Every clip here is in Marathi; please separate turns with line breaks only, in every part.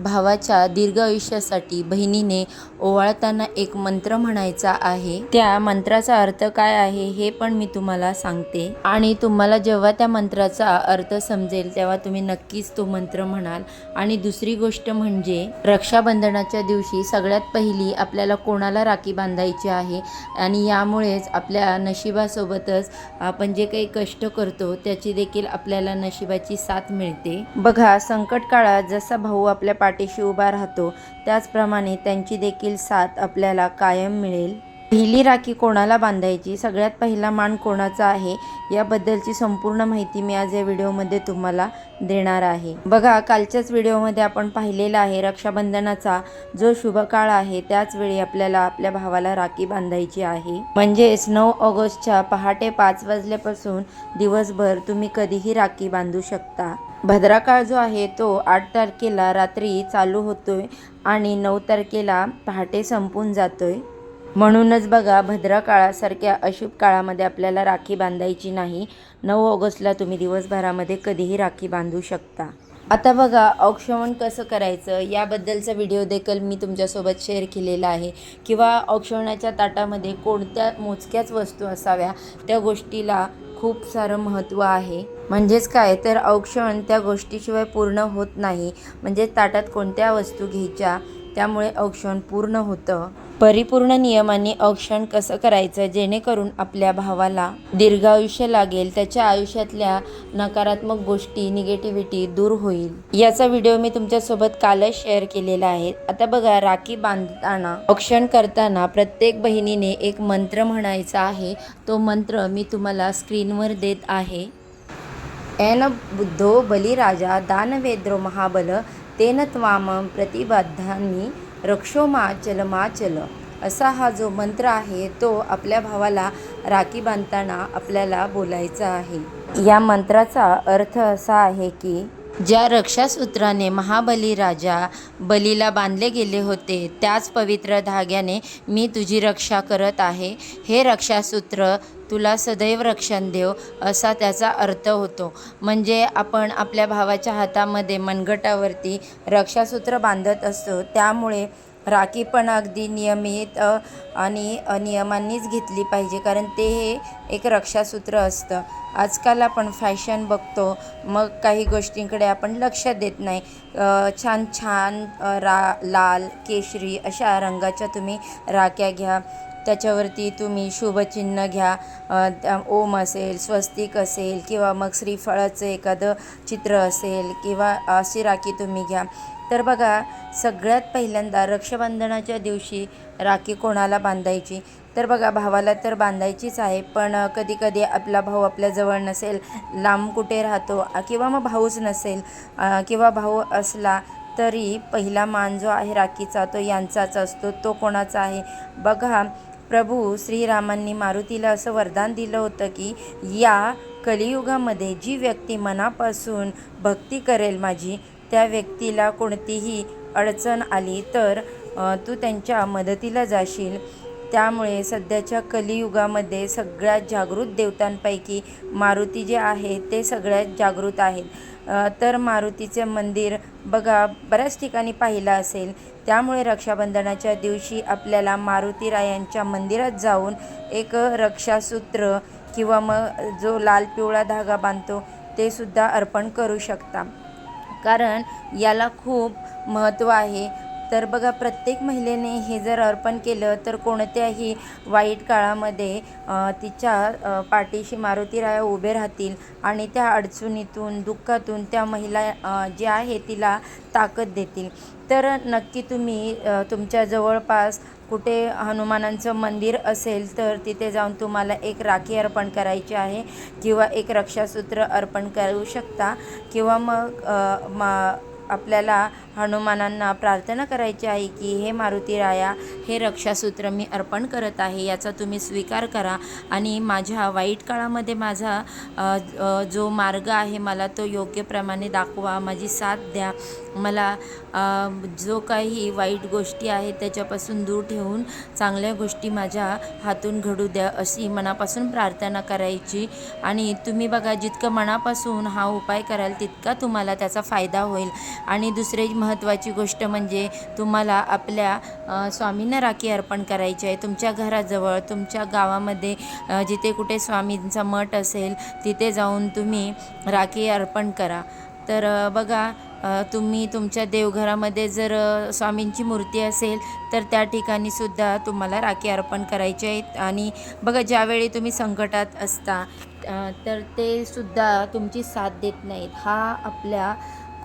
भावाच्या दीर्घ आयुष्यासाठी बहिणीने ओवाळताना एक मंत्र म्हणायचा आहे. त्या मंत्राचा अर्थ काय आहे हे पण मी तुम्हाला सांगते. आणि तुम्हाला जेव्हा त्या मंत्राचा अर्थ समजेल तेव्हा तुम्ही नक्कीच तो मंत्र म्हणाल. आणि दुसरी गोष्ट म्हणजे रक्षाबंधनाच्या दिवशी सगळ्यात पहिली आपल्याला कोणाला राखी बांधायची आहे? आणि यामुळेच आपल्या नशिबासोबतच आपण जे काही कष्ट करतो त्याची देखील आपल्याला नशिबाची साथ मिळते. बघा संकट काळात जसा भाऊ आपल्या पाठीशी उभा राहतो. त्याचप्रमाणे त्यांची देखील साथ आपल्याला कायम मिळेल. पहिली राखी कोणाला बांधायची? सगळ्यात पहिला मान कोणाचा आहे? याबद्दलची संपूर्ण माहिती मी आज या व्हिडिओमध्ये तुम्हाला देणार आहे. बघा कालच्याच व्हिडिओमध्ये आपण पाहिलेला आहे रक्षाबंधनाचा जो शुभ काळ आहे त्याचवेळी आपल्याला आपल्या भावाला राखी बांधायची आहे. म्हणजेच नऊ ऑगस्टच्या पहाटे पाच वाजल्यापासून दिवसभर तुम्ही कधीही राखी बांधू शकता. भद्राकाळ जो आहे तो आठ तारखेला रात्री चालू होतो आहे आणि नऊ तारखेला पहाटे संपून जातो आहे म्हणूनच बघा भद्रा काळासारख्या अशुभ काळामध्ये आपल्याला राखी बांधायची नाही. नऊ ऑगस्टला तुम्ही दिवसभरामध्ये कधीही राखी बांधू शकता. आता बघा औक्षवण कसं करायचं? याबद्दलचा व्हिडिओ देखील मी तुमच्यासोबत शेअर केलेला आहे. किंवा औक्षवणाच्या ताटामध्ये कोणत्या मोजक्याच वस्तू असाव्या त्या गोष्टीला खूप सारं महत्त्व आहे. म्हणजेच काय? तर औक्षण त्या गोष्टीशिवाय पूर्ण होत नाही. म्हणजे ताटात कोणत्या वस्तू घ्यायच्या? त्यामुळे औक्षण पूर्ण होतं. परिपूर्ण नियमाने औक्षण कसं करायचं? जेणेकरून आपल्या भावाला दीर्घायुष्य लागेल. त्याच्या आयुष्यातल्या नकारात्मक गोष्टी निगेटिव्हिटी दूर होईल. याचा व्हिडिओ मी तुमच्यासोबत कालच शेअर केलेला आहे. आता बघा राखी बांधताना औक्षण करताना प्रत्येक बहिणीने एक मंत्र म्हणायचा आहे. तो मंत्र मी तुम्हाला स्क्रीनवर देत आहे. एन बुद्धो बलिराजा दानवेद्रो महाबल तेन त्वाम प्रतिबाधांनी रक्षो माचल माचल. असा हा जो मंत्र आहे तो आपल्या भावाला राखी बांधताना आपल्याला बोलायचा आहे. या मंत्राचा अर्थ असा आहे की ज्या रक्षासूत्राने महाबली राजा बलीला बांधले गेले होते त्याच पवित्र धाग्याने मी तुझी रक्षा करत आहे. हे रक्षासूत्र तुला सदैव रक्षण देव असा त्याचा अर्थ होतो. म्हणजे आपण आपल्या भावाच्या हातामध्ये मनगटावरती रक्षासूत्र बांधत असतो त्यामुळे राखी पण अगदी नियमित आणि नियमांनीच घेतली पाहिजे कारण ते हे एक रक्षासूत्र असतं. आजकाल आपण फॅशन बघतो मग काही गोष्टींकडे आपण लक्ष देत नाही. छान छान रा लाल केशरी अशा रंगाच्या तुम्ही राख्या घ्या. त्याच्यावरती तुम्ही शुभचिन्ह घ्या. ओम असेल स्वस्तिक असेल किंवा मग श्रीफळाचं एखादं चित्र असेल किंवा अशी राखी तुम्ही घ्या. तर बघा सगळ्यात पहिल्यांदा रक्षाबंधनाच्या दिवशी राखी कोणाला बांधायची? तर बघा भावाला तर बांधायचीच आहे पण कधी कधी आपला भाऊ आपल्याजवळ नसेल लांब कुठे राहतो किंवा मग भाऊच नसेल किंवा भाऊ असला तरी पहिला मान जो आहे राखीचा तो यांचाच असतो तो कोणाचा आहे? बघा प्रभू श्रीरामांनी मारुतीला असं वरदान दिलं होतं की या कलियुगामध्ये जी व्यक्ती मनापासून भक्ती करेल माझी त्या व्यक्तीला कोणतीही अडचण आली तर तू त्यांच्या मदतीला जाशील. त्यामुळे सध्याच्या कलियुगामध्ये सगळ्यात जागृत देवतांपैकी मारुती जे आहे ते सगळ्यात जागृत आहेत. तर मारुतीचे मंदिर बघा बऱ्याच ठिकाणी पाहिलं असेल. त्यामुळे रक्षाबंधनाच्या दिवशी आपल्याला मारुतीरायांच्या मंदिरात जाऊन एक रक्षासूत्र किंवा मग जो लाल पिवळा धागा बांधतो ते सुद्धा अर्पण करू शकता. कारण याला खूप महत्त्व आहे. तर बघा प्रत्येक महिलेने हे जर अर्पण केलं तर कोणत्याही वाईट काळामध्ये तिच्या पाठीशी मारुती मारुतीराया उभे राहतील आणि त्या अडचणीतून दुःखातून त्या महिला जी जे आहे तिला ताकद देतील. तर नक्की तुम्ही तुमच्या जवळपास कुठे हनुमानांचं मंदिर असेल तर तिथे जाऊन तुम्हाला एक राखी अर्पण करायची आहे किंवा एक रक्षासूत्र अर्पण करू शकता किंवा मग मा आपल्याला हनुमानांना प्रार्थना करायची आहे की हे मारुती राया हे रक्षासूत्र मी अर्पण करत आहे याचा तुम्ही स्वीकार करा आणि माझ्या वाईट काळामध्ये माझा जो मार्ग आहे मला तो योग्यप्रमाणे दाखवा माझी साथ द्या. मला जो काही वाईट गोष्टी आहेत त्याच्यापासून दूर ठेवून चांगल्या गोष्टी माझ्या हातून घडू द्या अशी मनापासून प्रार्थना करायची. आणि तुम्ही बघा जितकं मनापासून हा उपाय कराल तितका तुम्हाला त्याचा फायदा होईल. आणि दुसरी महत्त्वाची गोष्ट म्हणजे तुम्हाला आपल्या स्वामींना राखी अर्पण करायची आहे. तुमच्या घराजवळ तुमच्या गावामध्ये जिथे कुठे स्वामींचा मठ असेल तिथे जाऊन तुम्ही राखी अर्पण करा. तर बघा तुम्ही तुमच्या देवघरामध्ये जर स्वामींची मूर्ती असेल तर त्या ठिकाणी सुद्धा तुम्हाला राखी अर्पण करायची आहेत आणि बघा ज्यावेळी तुम्ही संकटात असता तर ते सुद्धा तुमची साथ देत नाहीत. हा आपल्या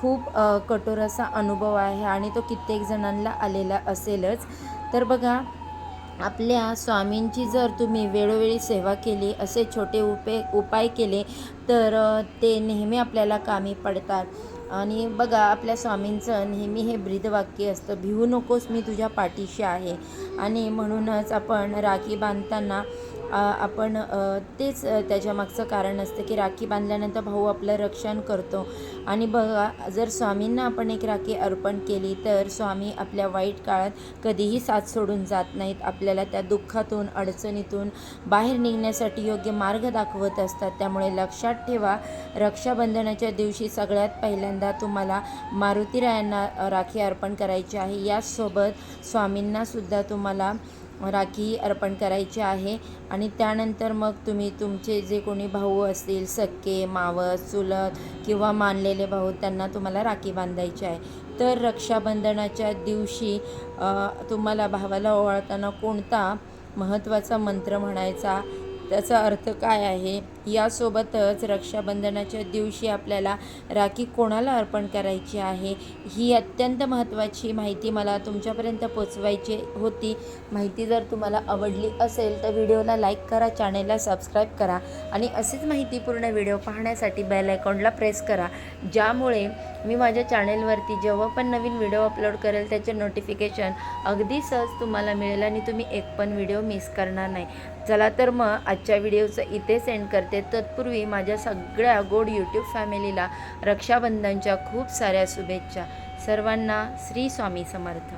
खूप कठोर असा अनुभव आहे आणि तो कित्येक जणांना आलेला असेलच. तर बघा आपल्या स्वामींची जर तुम्ही वेळोवेळी सेवा केली असे छोटे उपे उपाय केले तर ते नेहमी आपल्याला कामी पडतात. आणि बघा आपल्या स्वामींचं नेहमी हे ब्रीदवाक्य असतं भिवू नकोस मी तुझ्या पाठीशी आहे. आणि म्हणूनच आपण राखी बांधताना आपण तेच त्याच्यामागचं कारण असतं की राखी बांधल्यानंतर भाऊ आपलं रक्षण करतो. आणि बघा जर स्वामींना आपण एक राखी अर्पण केली तर स्वामी आपल्या वाईट काळात कधीही साथ सोडून जात नाहीत. आपल्याला त्या दुःखातून अडचणीतून बाहेर निघण्यासाठी योग्य मार्ग दाखवत असतात. त्यामुळे लक्षात ठेवा रक्षाबंधनाच्या दिवशी सगळ्यात पहिल्यांदा तुम्हाला मारुतीरायांना राखी अर्पण करायची आहे. याचसोबत स्वामींनासुद्धा तुम्हाला राखी अर्पण करायची आहे. आणि त्यानंतर मग तुम्ही तुमचे जे कोणी भाऊ असतील सक्के मावस चुलत किंवा मानलेले भाऊ त्यांना तुम्हाला राखी बांधायची आहे. तर रक्षाबंधनाच्या दिवशी तुम्हाला भावाला ओवाळताना कोणता महत्त्वाचा मंत्र म्हणायचा? त्याचा अर्थ काय आहे? यासोबतच रक्षाबंधनाच्या दिवशी आपल्याला राखी कोणाला अर्पण करायची आहे? ही अत्यंत महत्त्वाची माहिती मला तुमच्यापर्यंत पोचवायची होती. माहिती जर तुम्हाला आवडली असेल तर व्हिडिओला लाईक करा चॅनेलला सबस्क्राईब करा आणि असेच माहितीपूर्ण व्हिडिओ पाहण्यासाठी बेल आयकॉनला प्रेस करा. ज्यामुळे मी माझ्या चॅनेलवरती जेव्हा पण नवीन व्हिडिओ अपलोड करेल त्याचे नोटिफिकेशन अगदी सहज तुम्हाला मिळेल आणि तुम्ही एक पण व्हिडिओ मिस करणार नाही. चला तर मग आजच्या व्हिडिओचं इथे सेंड करते. तत्पूर्वी माझ्या सगळ्या गोड यूट्यूब फॅमिलीला रक्षाबंधनच्या खूप साऱ्या शुभेच्छा. सर्वांना श्री स्वामी समर्थ.